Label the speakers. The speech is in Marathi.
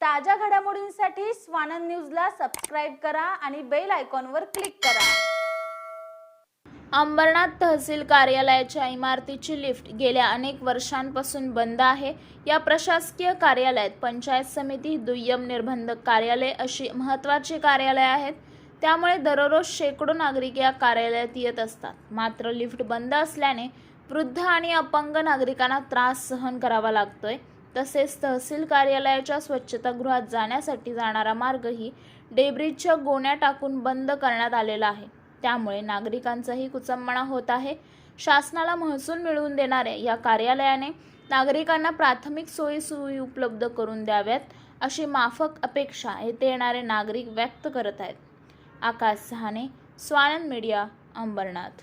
Speaker 1: ताज्या घडामोडींसाठी स्वानंद न्यूजला सबस्क्राईब करा आणि बेल आयकॉनवर क्लिक करा.
Speaker 2: अंबरनाथ तहसील कार्यालयाच्या इमारतीची लिफ्ट गेल्या अनेक वर्षांपासून बंद आहे. या प्रशासकीय कार्यालयात पंचायत समिती दुय्यम निर्बंधक कार्यालय अशी महत्त्वाची कार्यालय आहेत. त्यामुळे दररोज शेकडो नागरिक या कार्यालयात येत असतात. मात्र लिफ्ट बंद असल्याने वृद्ध आणि अपंग नागरिकांना त्रास सहन करावा लागतोय. तसेच तहसील कार्यालयाच्या स्वच्छतागृहात जाण्यासाठी जाणारा मार्गही डेब्रिजच्या गोण्या टाकून बंद करण्यात आलेला आहे. त्यामुळे नागरिकांचाही कुचंबणा होत आहे. शासनाला महसूल मिळवून देणाऱ्या या कार्यालयाने नागरिकांना प्राथमिक सोयी सुविधा उपलब्ध करून द्याव्यात अशी माफक अपेक्षा येथे येणारे नागरिक व्यक्त करत आहेत. आकाश सहाने स्वानंद मीडिया अंबरनाथ.